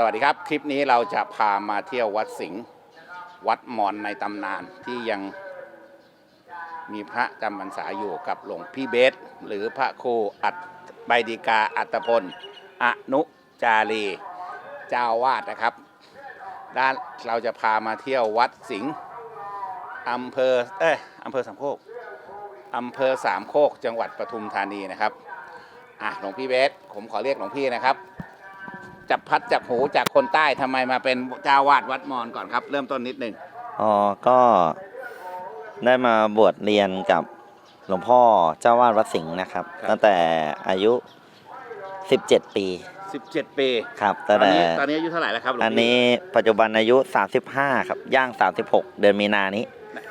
สวัสดีครับ คลิปนี้เราจะพามาเที่ยววัดสิงห์วัดมอนในตำนานที่ยังมีพระจำพรรษาอยู่กับหลวงพี่เบส หรือพระครูอัตใบดีกาอัตพล อนุจารีเจ้าวาดนะครับ ด้านเราจะพามาเที่ยววัดสิงห์อำเภอเอ้ยอำเภอสามโคกอำเภอสามโคกจังหวัดปทุมธานีนะครับอะหลวงพี่เบส ผมขอเรียกหลวงพี่นะครับ จับพัดจับหูจากคนใต้ทำไมมาเป็นเจ้าวาดวัดมอญก่อนครับ เริ่มต้นนิดหนึ่งอ๋อก็ได้มาบวชเรียนกับหลวงพ่อเจ้าวาดวัดสิงห์นะครับ ตั้งแต่อายุ 17 ปี17 ปีครับตอตั้นงแต่นี้ตอนนี้อายุเท่าไหร่แล้วครับหลวงอันพี่นี้ปัจจุบันอายุ 35 ครับย่าง 36 เดือนมีนานี้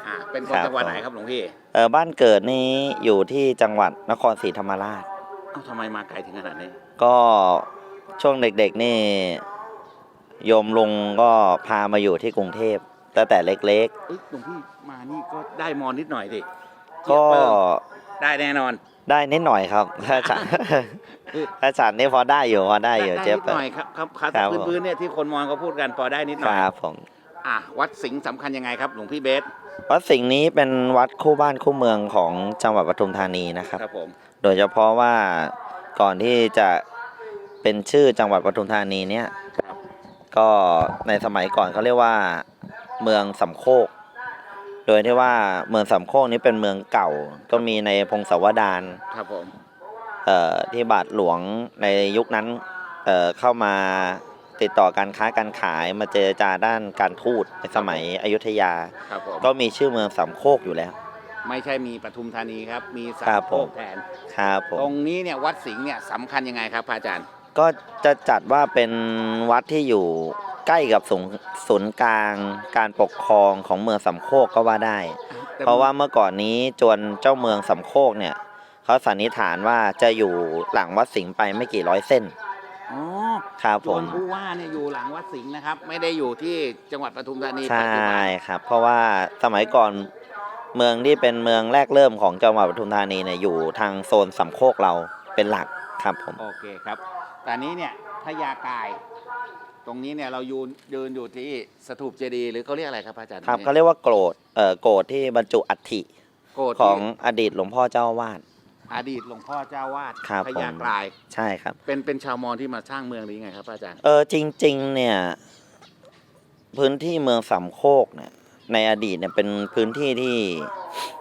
อ่าเป็นคนครับ จังหวัดไหนครับหลวงพี่เออบ้านเกิดนี้อยู่ที่จังหวัดนครศรีธรรมราช เอ้าทำไมมาไกลถึงขนาดนี้ก็ ช่วงเด็กๆนี่โยมลุงก็พามาอยู่ที่กรุงเทพตั้งแต่เล็ก เอ้ยหลวงพี่มานี่ก็ได้มอนนิดหน่อยสิๆ ก็เพิ่มได้แน่นอน ได้นิดหน่อยครับถ้าฉันถ้าฉันนี่พอได้อยู่พอได้อยู่ได้เจ๊นิดหน่อยครับครับครับครับผม พื้นๆเนี่ยที่คนมอญเขาพูดกันพอได้นิดหคน่อยรับผม อะวัดสิงห์สำคัญยังไงครับ หลวงพี่เบสวัดสิงห์นี้เป็นวัดคู่บ้านคู่เมืองของจังหวัดปทุมธานีนะครับ ครับผม โดยเฉพาะว่าก่อนที่จะ เป็นชื่อจังหวัดปทุมธานีเนี่ยครับก็ในสมัยก่อนเขาเรียกว่าเมืองสำโคก โดยที่ว่าเมืองสำโคกนี้เป็นเมืองเก่า ก็มีในพงศาวดารครับผมเอ่อที่บาทหลวงในยุคนั้นเอ่อเข้ามาติดต่อการค้าการขายมาเจรจาด้านการทูตในสมัยอยุธยา ครับผมก็มีชื่อเมืองสำโคกอยู่แล้ว ไม่ใช่มีปทุมธานีครับ มีสาครัมบโคผมกแทนครับผตรมงนี้เนี่ยวัดสิงห์เนี่ยสำคัญยังไงครับพระอาจารย์ ก็จะจัดว่าเป็นวัดที่อยู่ใกล้กับศูนย์ศูนย์กลางการปกครองของเมืองสำโคกก็ว่าได้ แต่เพราะว่าเมื่อก่อนนี้จวนเจ้าเมืองสำโคกเนี่ยเขาสันนิษฐานว่าจะอยู่หลังวัดสิงห์ไปไม่กี่ร้อยเส้น อ๋อครับจผวนม ผู้ว่าเนี่ยอยู่หลังวัดสิงห์นะครับ ไม่ได้อยู่ที่จังหวัดปทุมธานีใชปัจจุบั่นครับ เพราะว่าสมัยก่อนเมืองที่เป็นเมืองแรกเริ่มของจังหวัดปทุมธานีเนี่ยอยู่ทางโซนสำโคกเราเป็นหลักครับผม โอเคครับ แต่นี้เนี่ยพญากาย ตรงนี้เนี่ยเรายืนยืนอยู่ที่สถูปเจดีย์หรือเขาเรียกอะไรครับพระอาจารย์ครับเขาเรียกว่าโกรธเอ่อโกรธที่บรรจุอัฐิโกดของอดีตหลวงพ่อเจ้าอาวาด อดีตหลวงพ่อเจ้าวาดครับพญากายใช่ครับ เป็นเป็นชาวมอญที่มาสร้างเมืองหรือยังไงครับพระอาจารย์เออจริง ๆ เนี่ย พื้นที่เมืองสามโคกเนี่ยในอดีตเนี่ยเป็นพื้นที่ที่เอ่อ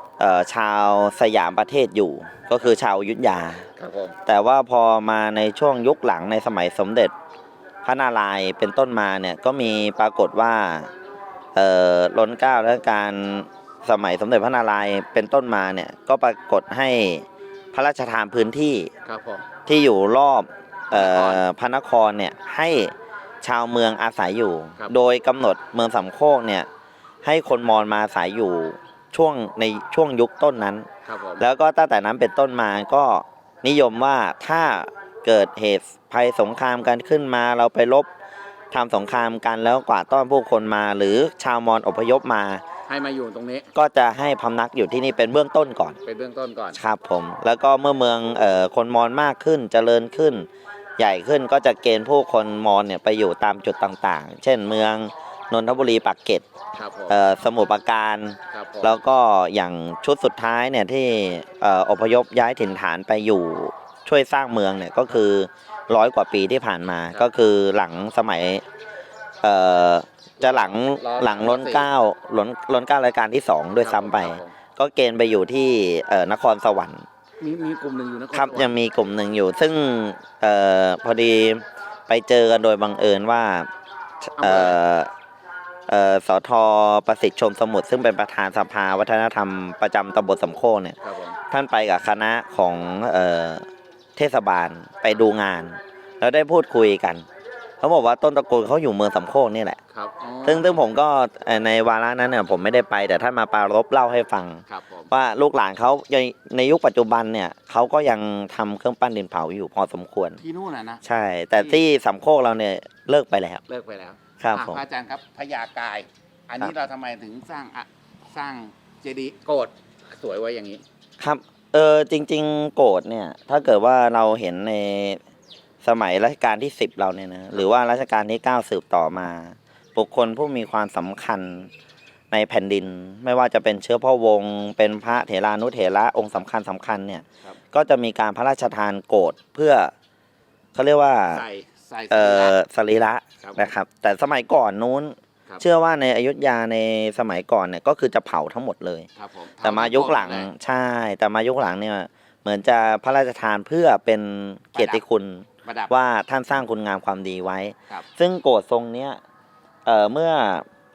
ชาวสยามประเทศอยู่ ก็คือชาวอยุทธยา ครับผมแต่ว่าพอมาในช่วงยุคหลังในสมัยสมเด็จพระนารายณ์เป็นต้นมาเนี่ยก็มีปรากฏว่าเอ่อล้นเกล้าและการสมัยสมเด็จพระนารายณ์เป็นต้นมาเนี่ยก็ปรากฏให้พระราชทานพื้นที่ครับผม ที่อยู่รอบเอ่อพระนครเนี่ยให้ชาวเมืองอาศัยอยู่โดยกำหนดเมืองสำโคกเนี่ยให้คนมอญมาอาศัยอยู่ ช่วงในช่วงยุคต้นนั้น ครับผมแล้วก็ตั้งแต่นั้นเป็นต้นมาก็นิยมว่าถ้าเกิดเหตุภัยสงครามกันขึ้นมา เราไปรบทำสงครามกันแล้วกว่าต้อนผู้คนมา หรือชาวมอญอพยพมา ให้มาอยู่ตรงนี้ก็จะให้พำนักอยู่ที่นี่เป็นเบื้องต้นก่อน เป็นเบื้องต้นก่อน ครับผม แล้วก็เมื่อเมืองเอ่อคนมอญมากขึ้นเจริญขึ้น ใหญ่ขึ้นก็จะเกณฑ์ผู้คนมอญเนี่ยไปอยู่ตามจุดต่างๆ เช่นเมือง นนทบุรีปากเกร็ดครับผม เอ่อสมุทรปราการ ครับผมแล้วก็อย่างชุดสุดท้ายเนี่ยที่เอ่ออพยพย้ายถิ่นฐานไปอยู่ช่วยสร้างเมืองเนี่ยก็คือร้อยกว่าปีที่ผ่านมา ก็คือหลังสมัยเอ่อจะหลังหลังล้นเกล้าล้นล้นเกล้ารายการที่สองด้วยซ้ำไป ครับผมก็เกณฑ์ไปอยู่ที่เอ่อนครสวรรค์มีมีกลุ่มหนึ่งอยู่นครครับสวรรค์ยังมีกลุ่มหนึ่งอยู่ ซึ่งเอ่อพอดีไปเจอกันโดยบังเอิญว่าเอ่อเอ่อ สทประสิทธิ์ชมสมุทรซึ่งเป็นประธานสภาวัฒนธรรมประจำตำบลสำโคกเนี่ยครับผมท่านไปกับคณะของเอ่อเทศบาลไปดูงาน แล้วได้พูดคุยกัน เขาบอกว่าต้นตระกูลเขาอยู่เมืองสำโคกนี่แหละครับอ๋อซึ่งซึ่งผมก็เอ่อในวาระนั้นเนี่ยผมไม่ได้ไปแต่ท่านมาปรารบเล่าให้ฟังครับผมว่าลูกหลานเขาในในยุคปัจจุบันเนี่ยเขาก็ยังทำเครื่องปั้นดินเผาอยู่พอสมควรที่นู่นน่ะนะใช่ แต่ที่สำโคกเราเนี่ยเลิกไปแล้วเลิกไปแล้ว ครับอะผมพระอาจารย์ครับพญากาย อันนี้ครับเราทำไมถึงสร้างอะสร้างเจดีย์โกดสวยไว้อย่างนี้ ครับเออจริง ๆ โกรธเนี่ยถ้าเกิดว่าเราเห็นในสมัยรัชกาลที่สิบเราเนี่ยนะหรือว่ารัชกาลที่เก้าสืบต่อมา บุคคลผู้มีความสำคัญในแผ่นดิน ไม่ว่าจะเป็นเชื้อพ่อวงศ์เป็นพระเถรานุเถระองค์สำคัญสำคัญเนี่ย ครับ ก็จะมีการพระราชทานโกรธเพื่อเขาเรียกว่า ใส่ ใส่เอ่อสรีระครับนะครับ แต่สมัยก่อนนู้น ครับ เชื่อว่าในอยุธยาในสมัยก่อนเนี่ยก็คือจะเผาทั้งหมดเลย ครับผมแต่มายุคหลังเท่านั้นใช่ แต่มายุคหลังเนี่ย เหมือนจะพระราชทานเพื่อเป็นเกียรติคุณประดับ ว่าท่านสร้างคุณงามความดีไว้ ครับ ซึ่งโกรธทรงเนี้ยเอ่อเมื่อ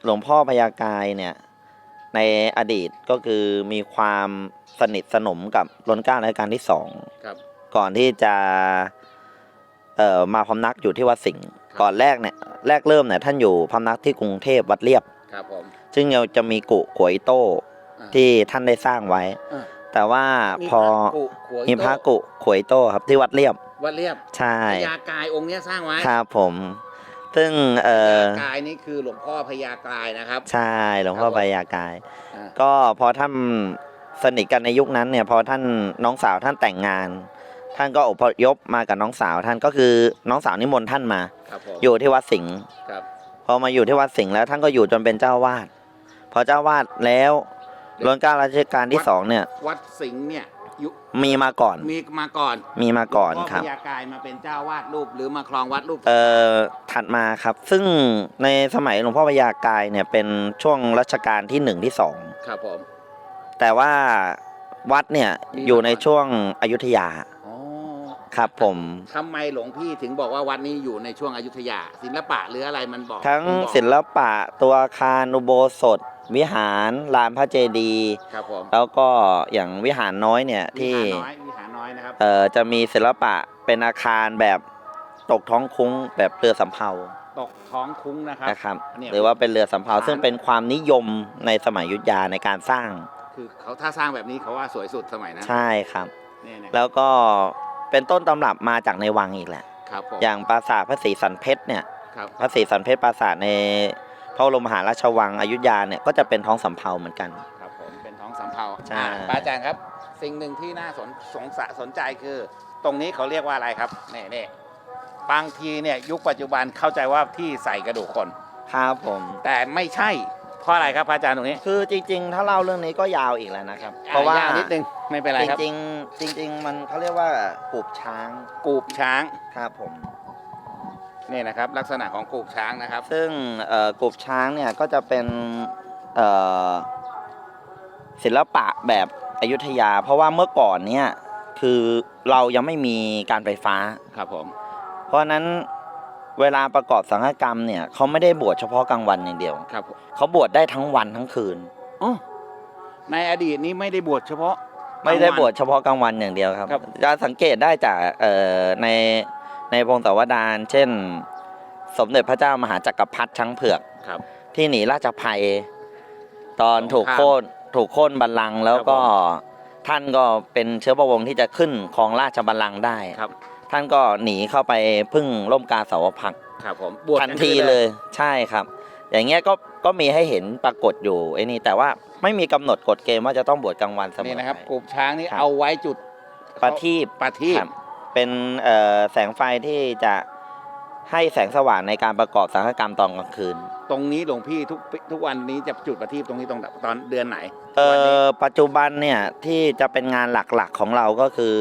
หลวงพ่อพญากายเนี่ยในอดีตก็คือมีความสนิทสนมกับรัชกาลรัชกาลที่สอง ครับ ก่อนที่จะ เอ่อมาพำนักอยู่ที่วัดสิงห์ครับก่อนแรกเนี่ยแรกเริ่มเนี่ยท่านอยู่พำนักที่กรุงเทพวัดเรียบ ครับผม ซึ่งเราจะมีกุขวยโต้อ่าที่ท่านได้สร้างไว้ อ่า แต่ว่ามีพอพระกุขวยมีพระโต้กุขวยโต้ครับที่วัดเรียบวัดเรียบใช่พญากายองค์เนี้ยสร้างไว้ครับผม ซึ่งเอพอญากายนี่คือหลวงพ่อพญากายนะครับ ใช่หลวงพ่อครับผม ใบยากาย อ่าก็พอท่านสนิทกันในยุคนั้นเนี่ยพอท่านน้องสาวท่านแต่งงาน ท่านก็อพยพมากับน้องสาวท่านก็คือน้องสาวนิมนต์ท่านมา ครับผมอยู่ที่วัดสิงห์ครับพอมาอยู่ที่วัดสิงห์แล้วท่านก็อยู่จนเป็นเจ้าวาดพอเจ้าวาดแล้วรัชกาลรัชกาลที่สองเนี่ยวัดสิงห์เนี่ยยุคมีมาก่อนมีมาก่อนมีมาก่อนหลวงครับพ่พญากายมาเป็นเจ้าวาดรูปหรือมาครองวัดรูปเอ่อถัดมาครับ ซึ่งในสมัยหลวงพ่อพญากายเนี่ยเป็นช่วงรัชกาลที่หนึ่งที่สองครับผมแต่ว่าวัดเนี่ยมีอยู่ในมาก่อนช่วงอยุธยาอ๋อ ครับผม ทำไมหลวงพี่ถึงบอกว่าวัดนี้อยู่ในช่วงอยุธยา ศิลปะหรืออะไรมันบอกทั้งมันบอกศิลปะตัวอาคารอุโบสถ วิหารลานพระเจดีย์ครับผมแล้วก็อย่างวิหารน้อยเนี่ยที่วิหารน้อยวิหารน้อยนะครับ เอ่อจะมีศิลปะเป็นอาคารแบบตกท้องคุ้งแบบเรือสำเภาตกท้องคุ้งนะครับ นะครับ เนี่ยหรือว่าเป็นเรือสำเภาฐานซึ่งเป็นความนิยมในสมัยอยุธยาในการสร้างคือเขาถ้าสร้างแบบนี้เขาว่าสวยสุดสมัยนั้นใช่ครับ เนี่ยนะแล้วก็ เป็นต้นตำรับมาจากในวังอีกแหละ ครับผมอย่างปราสาทพระศรีสันเพชรเนี่ย ครับพระศรีสันเพชรปราสาทในพระบรมมหาราชวังอยุธยาเนี่ยก็จะเป็นท้องสำเภาเหมือนกัน ครับผมเป็นท้องสำเภาใช่ อ่าป้าอาจารย์ครับ สิ่งหนึ่งที่น่าสนสงสะสนใจคือ ตรงนี้เขาเรียกว่าอะไรครับนี่นี่บางทีเนี่ยยุคปัจจุบันเข้าใจว่าที่ใส่กระดูกคน ครับผม แต่ไม่ใช่ เพราะอะไรครับพระอาจารย์ตรงนี้คือจริง ๆ ถ้าเล่าเรื่องนี้ก็ยาวอีกแล้วนะครับ เพเพราะราะว่าว่านิดนึงไม่เป็นไรจครับริงๆจริง ๆ มันเขาเรียกว่ากูบช้างกูบช้างครับผมนี่นะครับลักษณะของกูบช้างนะครับ ซึ่งเอ่อกูบช้างเนี่ยก็จะเป็นเอ่อศิลปะแบบอยุธยา เพราะว่าเมื่อก่อนเนี่ยคือเรายังไม่มีการไฟฟ้าครับผม เพราะฉะนั้น เวลาประกอบสังฆกรรมเนี่ยเขาไม่ได้บวชเฉพาะกลางวันอย่างเดียวครับผมเขาบวชได้ทั้งวันทั้งคืนอ๋อในอดีตนี้ไม่ได้บวชเฉพาะ ไม่ได้กลางบวชเฉพาะกลางวันอย่างเดียวครับครับจะสังเกตได้จากเอ่อในในพงศาวดารเช่น สมเด็จพระเจ้ามหาจักรพรรดิช้างเผือกครับ ที่หนีราชภัย ตอนสงครามถูกโค่นถูกโค่นบัลลังก์แล้วก็ครับท่านก็เป็นเชื้อพระวงศ์ที่จะขึ้นครองราชบัลลังก์ได้ครับ ท่านก็หนีเข้าไปพึ่งร่มกาสาวพักตร์ครับผมบวชทันทีเลยใช่ครับ อย่างเงี้ยก็ก็มีให้เห็นปรากฏอยู่ไอ้นี่แต่ว่าไม่มีกำหนดกฎเกณฑ์ว่าจะต้องบวชกลางวันเสมอนี่นะครับไปกูบช้างนี่ครับเอาไว้จุดประทีปประทีปครับเป็นเอ่อแสงไฟที่จะให้แสงสว่างในการประกอบสังฆกรรมตอนกลางคืน ตรงนี้หลวงพี่ทุกทุกวันนี้จะจุดประทีปตรงนี้ตรงตอนเดือนไหนเอ่วันนี้อปัจจุบันเนี่ยที่จะเป็นงานหลักๆของเราก็คือ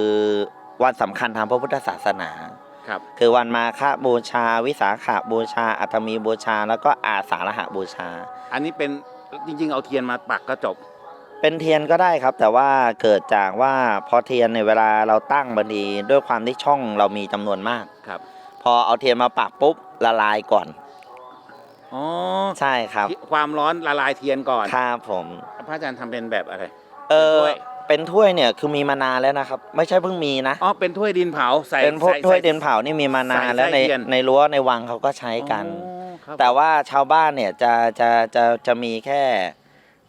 วันสำคัญทางพระพุทธศาสนาครับคือวันมาฆบูชา วิสาขบูชา อัตมีบูชา แล้วก็อาสาฬหบูชา อันนี้เป็นจริงๆ เอาเทียนมาปักก็จบ เป็นเทียนก็ได้ครับ แต่ว่าเกิดจากว่าพอเทียนในยเวลาเราตั้งบางทีด้วยความที่ช่องเรามีจำนวนมากครับ พอเอาเทียนมาปักปุ๊บละลายก่อนอ๋อใช่ครับ ความร้อนละลายเทียนก่อนครับผมพระอาจารย์ทำเป็นแบบอะไร เออถ้วย เป็นถ้วยเนี่ยคือมีมานานแล้วนะครับ ไม่ใช่เพิ่งมีนะอ๋อเป็นถ้วยดินเผาใส่เป็นพวกใส่ถ้วยใส่ ดินเผานี่มีมานานแล้วใส่ในไส้เทียนในรั้วในวังเขาก็ใช้กัน อ๋อครับแต่ว่าชาวบ้านเนี่ยจะจะจะจะมีแค่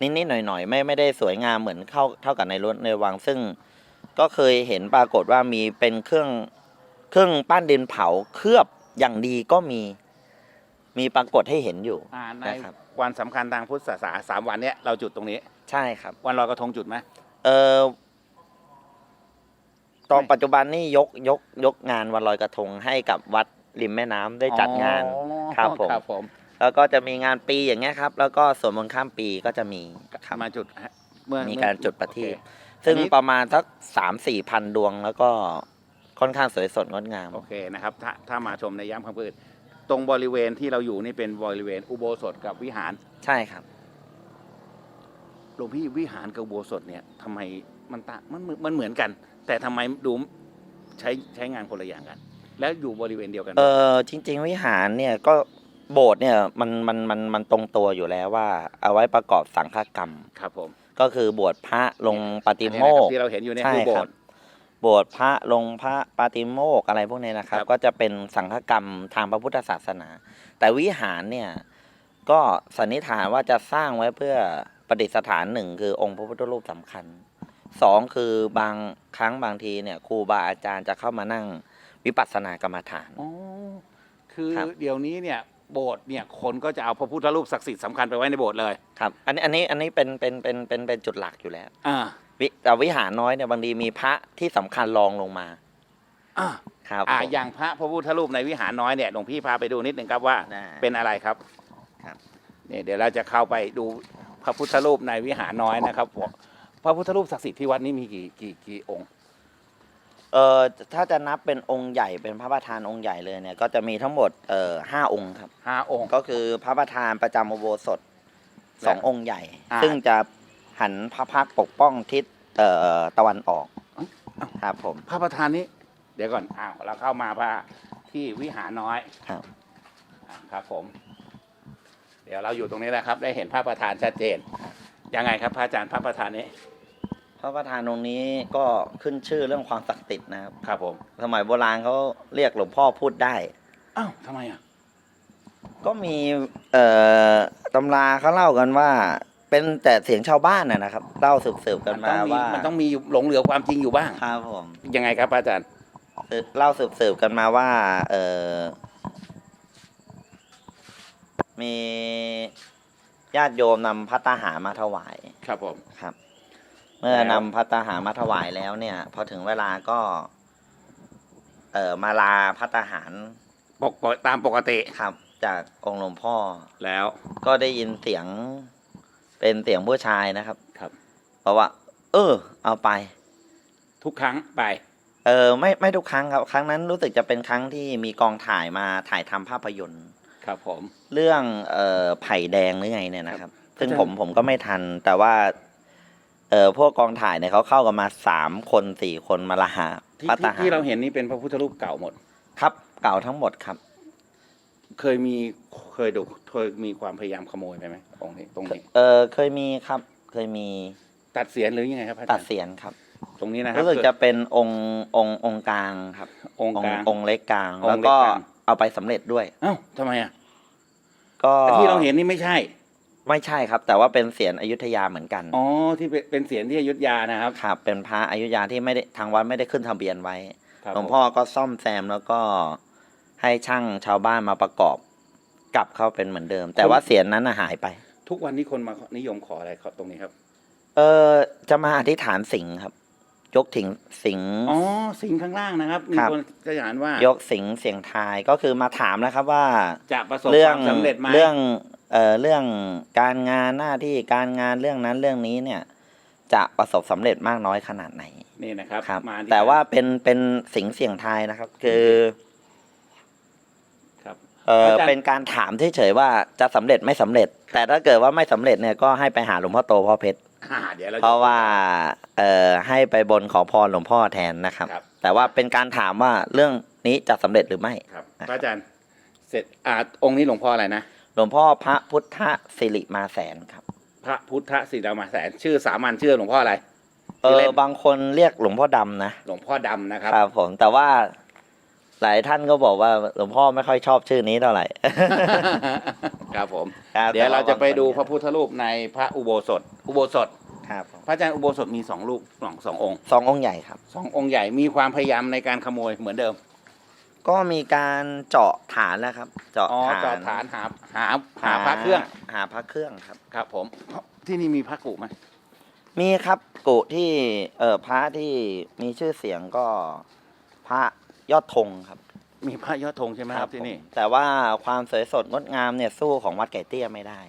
นิดๆหน่อยๆไม่ไม่ได้สวยงามเหมือนเข้าเท่ากับในรั้วในวังซึ่ง ก็เคยเห็นปรากฏว่ามีเป็นเครื่องเครื่องปั้นดินเผาเคลือบอย่างดีก็มีมีปรากฏให้เห็นอยู่ อ่าในนะครับ วันสำคัญทางพุทธศาสนาสามวันเนี้ยเราจุดตรงนี้ ใช่ครับ วันลอยกระทงจุดไหม เออตอนปัจจุบันนี่ยกยกยกงานวันลอยกระทงให้กับวัดริมแม่น้ำได้จัดงาน อ๋อครับผม ครับผมแล้วก็จะมีงานปีอย่างเงี้ยครับ แล้วก็สวดมนต์ข้ามปีก็จะมีครับ มาจุดเมื่อมีการจุดประทีปโอเคซึ่งอันนี้ประมาณสักสามสี่พันดวง แล้วก็ค่อนข้างสวยสดงดงาม โอเคนะครับถ้าถ้ามาชมในย่ำคำพืชตรงบริเวณที่เราอยู่นี่เป็นบริเวณอุโบสถกับวิหาร ใช่ครับ หลวงพี่วิหารกับอุโบสถเนี่ยทำไมมันต่างมันเหมือนมันเหมือนกัน แต่ทำไมดูใช้ใช้งานคนละอย่างกัน แล้วอยู่บริเวณเดียวกันไหม เออจริง ๆ วิหารเนี่ยก็โบสถ์เนี่ยมันมันมันมันตรงตัวอยู่แล้วว่า เอาไว้ประกอบสังฆกรรม ครับผมก็คือบวชพระลงปาติโมอันนี้นะคกรับข์ที่เราเห็นอยู่เนี่ยใช่คือโบครัสบถ์บวชพระลงพระปาติโมกข์อะไรพวกนี้นะครับ ครับ ก็จะเป็นสังฆกรรมทางพระพุทธศาสนา แต่วิหารเนี่ยก็สันนิษฐานว่าจะสร้างไว้เพื่อ ประดิษฐานหนึ่งคือองค์พระพุทธรูปสำคัญสองคือบางครั้งบางทีเนี่ยครูบาอาจารย์จะเข้ามานั่งวิปัสสนากรรมฐาน อ๋อ คือครับ เดี๋ยวนี้เนี่ยโบสถ์เนี่ยคนก็จะเอาพระพุทธรูปศักดิ์สิทธิ์สำคัญไปไว้ในโบสถ์เลย ครับอันนี้อันนี้อันนี้เป็นเป็นเป็นเป็นเป็นจุดหลักอยู่แล้วอ่า วิแต่วิหารน้อยเนี่ยบางทีมีพระที่สำคัญรองลงมาอ่าครับอ่าผม อย่างพระพระพุทธรูปในวิหารน้อยเนี่ยหลวงพี่พาไปดูนิดหนึ่งครับว่า ได้เป็นอะไรครับครับ เนี่ยเดี๋ยวเราจะเข้าไปดู พระพุทธรูปในวิหารน้อยนะครับผมพระพุทธรูปศักดิ์สิทธิ์ที่วัดนี้มีกี่กี่กี่องค์ เอ่อถ้าจะนับเป็นองค์ใหญ่เป็นพระประธานองค์ใหญ่เลยเนี่ยก็จะมีทั้งหมดเอ่อห้าองค์ครับห้าองค์ ก็คือพระประธานประจำอุโบสถสองและองค์ใหญ่ อ่า ซึ่งจะหันพระพักตร์ปกป้องทิศเอ่อตะวันออกอ้าวอ้าวครับผม พระประธานนี้ เดี๋ยวก่อนอ้าวเราเข้ามาพระที่วิหารน้อยครับ อ่าครับผม เดี๋ยวเราอยู่ตรงนี้แหละครับ ได้เห็นพระประธานชัดเจน ยังไงครับพระอาจารย์พระประธานนี้ พระประธานองค์นี้ก็ขึ้นชื่อเรื่องความศักดิ์สิทธิ์นะครับ ครับผมสมัยโบราณเขาเรียกหลวงพ่อพูดได้ อ้าวทำไมอะ ก็มีเอ่อตำราเขาเล่ากันว่า เป็นแต่เสียงชาวบ้านนะนะครับเล่าสืบๆกันมันมาต้องมีว่า มันต้องมีอยู่หลงเหลือความจริงอยู่บ้าง ครับผม ยังไงครับพระอาจารย์สืบเล่าสืบๆกันมาว่า เออ มีญาติโยมนำพัตตาหารมาถวายครับผม ครับ เมื่อแล้ว นำพัตตาหารมาถวายแล้วเนี่ย พอถึงเวลาก็ เอ่อมาลาพัตตาหารปกตามปกติครับ จากองค์หลวงพ่อ แล้วก็ได้ยินเสียงเป็นเสียงผู้ชายนะครับครับ บอกว่า เออ เอาไป ทุกครั้งไป เออไม่ไม่ทุกครั้งครับ ครั้งนั้นรู้สึกจะเป็นครั้งที่มีกองถ่ายมาถ่ายทำภาพยนตร์ ครับผม เรื่องเอ่อไผ่แดงหรือไงเนี่ยนะครับ ซึ่งอาจารย์ผมผมก็ไม่ทัน แต่ว่า เอ่อพวกกองถ่ายเนี่ยเขาเข้ากันมาสามคนสี่คนมาละหาที่พัตที่ตาหารที่เราเห็นนี่เป็นพระพุทธรูปเก่าหมด ครับ เก่าทั้งหมดครับ เคยมีเคยดูเคยมีความพยายามขโมยไปไหมองค์นี้ตรงนี้ เออเคยมีครับ เคยมีตัดเสียนหรือยังไงครับพระอาตัจาดรย์เสียนครับตรงนี้นะครับรู้สึกจะเป็นองค์องค์องค์กลางครับ องค์กลาง องค์เล็กกลาง องค์แล้วเล็กก็กลาง เอาไปสำเร็จด้วย เอ้าทำไมอะก็แต่ที่เราเห็นนี่ไม่ใช่ ไม่ใช่ครับ แต่ว่าเป็นเสียนอยุธยาเหมือนกันอ๋อที่เป็นเป็นเสียนที่อยุธยานะครับ ครับ เป็นพระอยุธยาที่ไม่ได้ทางวัดไม่ได้ขึ้นทะเบียนไว้ครับหลวงพ่อก็ซ่อมแซมแล้วก็ให้ช่างชาวบ้านมาประกอบ กลับเข้าเป็นเหมือนเดิม แต่ว่าเสียนนั้นน่ะหายไป ทุกวันนี้คนมานิยมขออะไรตรงนี้ครับ เออจะมาอธิษฐานสิงห์ครับ ยกถิงสิงห์อ๋อสิงห์ข้างล่างนะครับมีครับคนจะอ่านว่ายกสิงห์เสียงทายก็คือมาถามนะครับว่าจะประสบเรื่คองวามสำเร็จไหมเรื่องเอ่อเรื่องการงานหน้าที่การงานเรื่องนั้นเรื่องนี้เนี่ย จะประสบสำเร็จมากน้อยขนาดไหนนี่นะครับครับมาที่แต่ว่าเป็นเป็นสิงห์เสียงทายนะครับ คือครับเอออาจารย์เป็นการถามเฉยๆว่าจะสำเร็จไม่สำเร็จ แต่ถ้าเกิดว่าไม่สำเร็จเนี่ยก็ให้ไปหาหลวงพ่อโตพ่อเพชร อ่าเดี๋ยวเราจ เพราะว่าเอ่อให้ไปบนขอพรหลวงพ่อแทนนะครับ ครับ แต่ว่าเป็นการถามว่าเรื่องนี้จะสำเร็จหรือไม่ครับนะครับพระอาจารย์เสร็จอ่าองค์นี้หลวงพ่ออะไรนะ หลวงพ่อพระพุทธสิริมาแสนครับ พระพุทธศิลามาแสนชื่อสามัญชื่อหลวงพ่ออะไร เอชื่ออเล่น บางคนเรียกหลวงพ่อดำนะหลวงพ่อดำนะครับ ครับผมแต่ว่า หลายท่านก็บอกว่าหลวงพ่อไม่ค่อยชอบชื่อนี้เท่าไหร่ ครับผม ครับเดี๋ยวเราจะไปดูพแต่ระพุทธรูปในพระอุโบสถ อุโบสถ ครับผมพระอาจารย์อุโบสถมีสองรูปสองสององค์สององค์ใหญ่ครับ สององค์ใหญ่มีความพยายามในการขโมยเหมือนเดิมก็มีการเจาะฐานแล้วครับ เจาะอ๋อฐานจอดฐานหาหาหาพระเครื่องหาพระเครื่องครับ ครับ ผมที่นี่มีพระกุไหมมีครับกุที่เออพระที่มีชื่อเสียงก็พระ ยอดธงครับมีพระยอดธงใช่ไหมครับที่นี่ ผมแต่ว่าความสวยสดงดงามเนี่ยสู้ของวัดไก่เตี้ยไม่ได้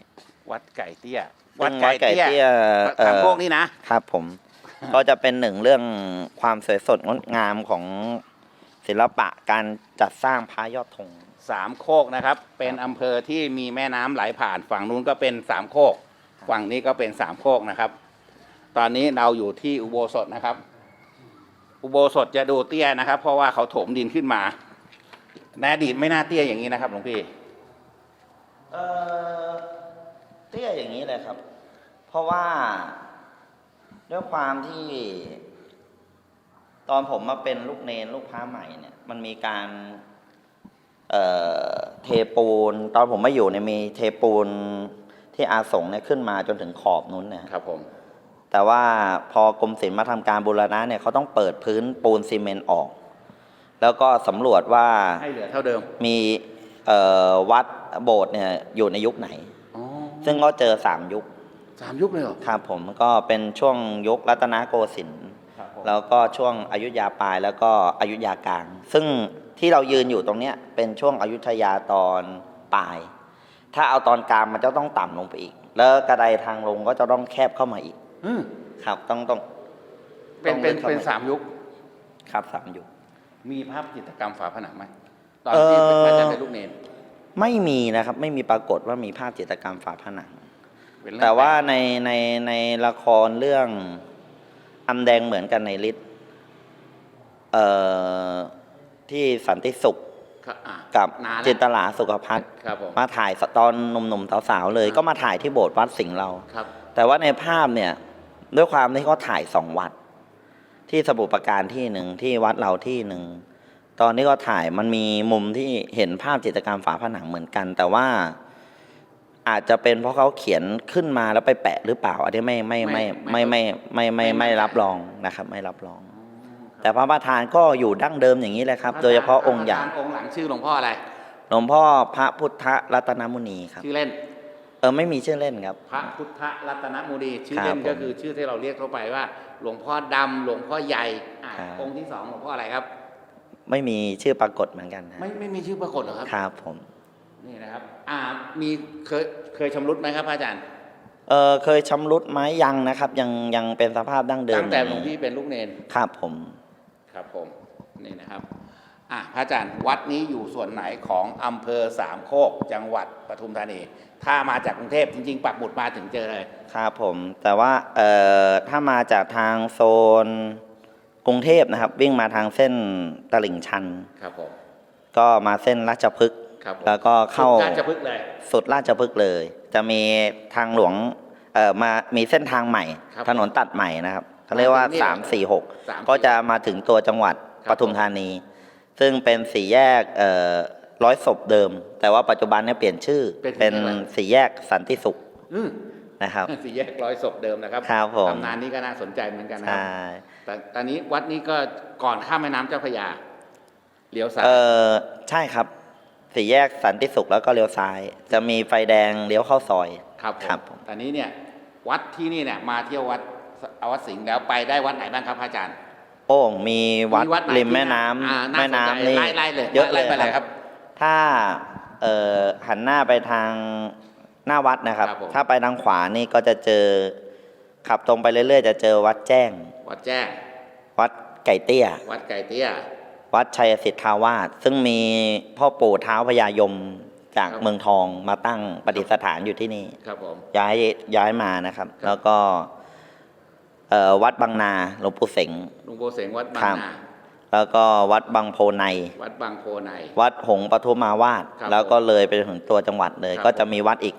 วัดไก่เตี้ยซึ่งวัดไก่เตี้ยเอ่สามอโคกนี่นะ ครับผม ก็จะเป็นหนึ่งเรื่องความสวยสดงดงามของศิลปะการจัดสร้างพระยอดธง สามโคกนะครับ เป็นอำเภอที่มีแม่น้ำไหลผ่านฝั่งนู้นก็เป็นสามโคก ฝั่งนี้ก็เป็นสามโคกนะครับ ตอนนี้เราอยู่ที่อุโบสถนะครับ อุโบสถจะดูเตี้ยนะครับ เพราะว่าเขาถมดินขึ้นมาในอดีตไม่น่าเตี้ยอย่างนี้นะครับหลวงพี่เออเตี้ยอย่างนี้เลยครับ เพราะว่าด้วยความที่ตอนผมมาเป็นลูกเนนลูกพระใหม่เนี่ย มันมีการเอ่อเทปูน ตอนผมมาอยู่เนี่ยมีเทปูนที่อาสงเนี่ยขึ้นมาจนถึงขอบนู้นเนี่ยครับผม แต่แต่ว่าพอกรมศิลป์มาทำการบูรณะเนี่ยเขาต้องเปิดพื้นปูนซีเมนต์ออก แล้วก็สำรวจว่าให้เหลือเท่าเดิมมีเอ่อวัดโบสถ์เนี่ยอยู่ในยุคไหนอ๋อซึ่งก็เจอสามยุคสามยุคเลยเหรอครับผมก็เป็นช่วงยุครัตนโกสินทร์ครับผมแล้วก็ช่วงอยุธยาปลายแล้วก็อยุธยากลาง ซึ่งที่เรายืนอยู่ตรงเนี้ยเป็นช่วงอยุธยาตอนปลาย ถ้าเอาตอนกลางมันจะต้องต่ำลงไปอีก แล้วกระไดทางลงก็จะต้องแคบเข้ามาอีก อืมครับต้องต้องเป็นเป็นต้องลึกเข้าเป็นไปสามยุค ครับสามยุค มีภาพจิตรกรรมฝาผนังไหมตอนที่เอ่อพระอาจารย์เป็นลูกเนรไม่มีนะครับ ไม่มีปรากฏว่ามีภาพจิตรกรรมฝาผนัง เป็นเรื่องแต่ว่าปลกในในในละครเรื่องอำแดงเหมือนกันในฤทธิ์เอ่อที่สันติสุขครับอะกับนานแล้ว จินตลาสุขพัฒน์ครับผม มาถ่ายตอนหนุ่มๆสาวๆเลยครับก็มาถ่ายที่โบสถ์วัดสิงห์เรา ครับแต่ว่าในภาพเนี่ย ด้วยความที่เขาถ่ายสองวัด ที่สมุทรปราการที่หนึ่งที่วัดเราที่หนึ่งตอนนี้ก็ถ่ายมันมีมุมที่เห็นภาพจิตรกรรมฝาผนังเหมือนกัน แต่ว่าอาจจะเป็นเพราะเขาเขียนขึ้นมาแล้วไปแปะหรือเปล่า อันนี้ไม่ไม่ไม่ไม่ไม่ไม่ไม่ไม่รับรองนะครับ ไม่รับรอง แต่พระประธานก็อยู่ดั้งเดิมอย่างนี้แหละครับ โดยเฉพาะองค์ใหญ่องค์หลังชื่อหลวงพ่ออะไรหลวงพ่อพระพุทธรัตนมุนีครับชื่อเล่น ออไม่มีชื่อเล่นครับ พระพุทธรัตนมุนีชื่อครับเล่นก็ผมคือชื่อที่เราเรียกเข้าไปว่า หลวงพ่อดำหลวงพ่อใหญ่อะครับองค์ที่สองหลวงพ่ออะไรครับ ไม่มีชื่อปรากฏเหมือนกันนะไม่ไม่มีชื่อปรากฏเหรอครับครับผมนี่นะครับอ่ามีเคยเคยชำรุดไหมครับพระอาจารย์เออเคยชำรุดไหมยังนะครับ ยังยังเป็นสภาพดั้งเดิมตั้งแต่อย่าหลวงพี่เป็นลูกเนรครับผม ครับผมนี่นะครับ อะพระอาจารย์วัดนี้อยู่ส่วนไหนของอำเภอสามโคกจังหวัดปทุมธานี ถ้ามาจากกรุงเทพจริง ๆ ปักหมุดมาถึงเจอเลย ครับผม แต่ว่าเอ่อถ้ามาจากทางโซนกรุงเทพนะครับ วิ่งมาทางเส้นตลิ่งชัน ครับผม ก็มาเส้นราชพฤกษ์ครับผมแล้วก็เข้าสุดราชพฤกษ์เลย สุดราชพฤกษ์เลย จะมีทางหลวงเอ่อมามีเส้นทางใหม่ ครับถนนตัดใหม่นะครับเขาเรียกว่า มาถึงนี่สามสี่หกสามก็จะมาถึงตัวจังหวัดครับ ปทุมธานี ซึ่งเป็นสี่แยกเอ่อร้อยศพเดิม แต่ว่าปัจจุบันเนี่ยเปลี่ยนชื่อ เป็นสี่แยกอะไรสี่แยกสันติสุขอืมนะครับสี่แยกร้อยศพเดิมนะครับครับผมตำนานนี้ก็น่าสนใจเหมือนกันนะคใช่รับแต่ตอนนี้วัดนี้ก็ก่อนข้ามแม่น้ำเจ้าพระยาเลี้ยวซ้ายเออใช่ครับสี่แยกสันติสุขแล้วก็เลี้ยวซ้าย จะมีไฟแดงเลี้ยวเข้าซอยครับผมครับผมตอนนี้เนี่ยวัดที่นี่เนี่ยมาเที่ยววัดอวัดสิงห์แล้วไปได้วัดไหนบ้างครับพระอาจารย์ โอ้มีวัดมีวัดไหนริมที่แม่น้ำอ่าน่าแม่น้ำสนใจนี่ไล่ไล่เลยเยอะเลยไล่ไปเลยคครัรับบถ้าเอ่อหันหน้าไปทางหน้าวัดนะครับครับผมถ้าไปทางขวานี่ก็จะเจอ ขับตรงไปเรื่อยๆ จะเจอวัดแจ้ง วัดแจ้ง วัดไก่เตี้ย วัดไก่เตี้ย วัดชัยสิทธาวาสซึ่งมีพ่อปู่เท้าพญายมจากครับเมืองทองมาตั้งปฏิสถานอยู่ที่นี่ครับผมย้ายย้ายมานะครับครับแล้วก็เอ่อ วัดบางนาหลวงปู่เสงหลวงโบเสงวัดบางครับนาแล้วก็วัดบางโพใน วัดบางโพใน วัดหงส์ปทุมมาวาดครับแล้วก็เลยไปถึงตัวจังหวัดเลยครับก็จะมีวัดอีก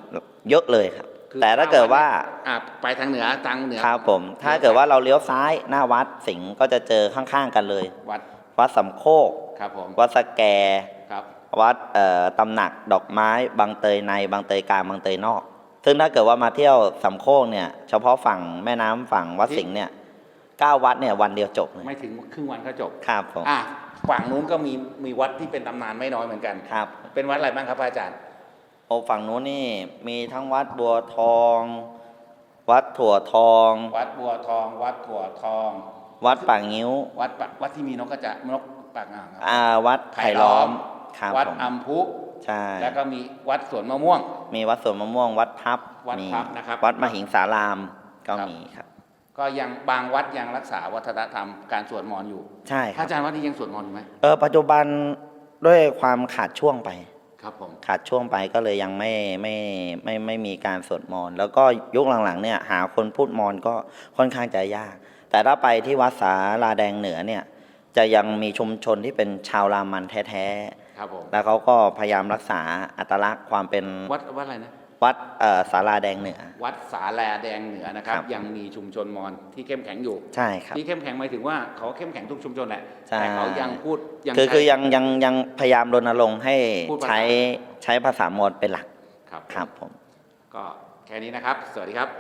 เยอะเลยครับคือแต่ถ้าเกิดว่าอะไปทางเหนือทางเหนือครับผม ถ้าเกิดว่าเราเลี้ยวซ้ายหน้าวัดสิงห์ก็จะเจอข้างๆกันเลย วัดวัดสำโคกครับผมวัดสแกครับ วัดเอ่อตำหนักดอกไม้ บางเตยใน บางเตยกลาง บางเตยนอก ซึ่งถ้าเกิดว่ามาเที่ยวสำโคกเนี่ย เฉพาะฝั่งแม่น้ำฝั่งวัดสิงห์เนี่ยเก้าวัดเนี่ยวันเดียวจบเลยไม่ถึงครึ่งวันก็จบครับผมอะฝั่งนู้นก็มีมีวัดที่เป็นตำนานไม่น้อยเหมือนกันครับ เป็นวัดอะไรบ้างครับพระอาจารย์โอฝั่งนู้นนี่มีทั้งวัดบัวทอง วัดถั่วทอง วัดบัวทอง วัดถั่วทอง วัดป่างิ้ว วัดปะวัดที่มีนกกระจาะนกปากอ่างครับอ่าวัดไผ่ล้อม ครับวัดผมอัมพุใช่แล้วก็มีวัดสวนมะม่วง มีวัดสวนมะม่วง วัดพับวัดมีพับนะครับ วัดมหิงสารามก็ครับมีครับ ก็ยังบางวัดยังรักษาวัฒนธรรมการสวดมนต์อยู่ ใช่คพระรับอาจารย์วัดนี้ยังสวดมนต์อยู่ไหมเออปัจจุบันด้วยความขาดช่วงไปครับผมขาดช่วงไปก็เลยยังไม่ไม่ไม่ไม่ไม่มีการสวดมนต์แล้วก็ยุคหลังๆเนี่ยหาคนพูดมนต์ก็ค่อนข้างจะยาก แต่ถ้าไปที่วัดสาลาแดงเหนือเนี่ยจะยังมีชุมชนที่เป็นชาวรามันแท้ ครับผมๆแล้วเขาก็พยายามรักษาอัตลักษณ์ความเป็นวัดวัดอะไรนะ วัดเอ่อสาลาแดงเหนือ วัดสาแลแดงเหนือนะครับ ครับ ยังมีชุมชนมอญที่เข้มแข็งอยู่ ใช่ครับ ที่เข้มแข็งหมายถึงว่าเขาเข้มแข็งทุกชุมชนแหละ ใช่ แต่เขายังพูดยังคือใช้ คือยังยังยังพยายามรณรงค์ให้พูดภาษา ใช้ใช้ภาษามอญเป็นหลักครับ ครับผม ก็แค่นี้นะครับ สวัสดีครับ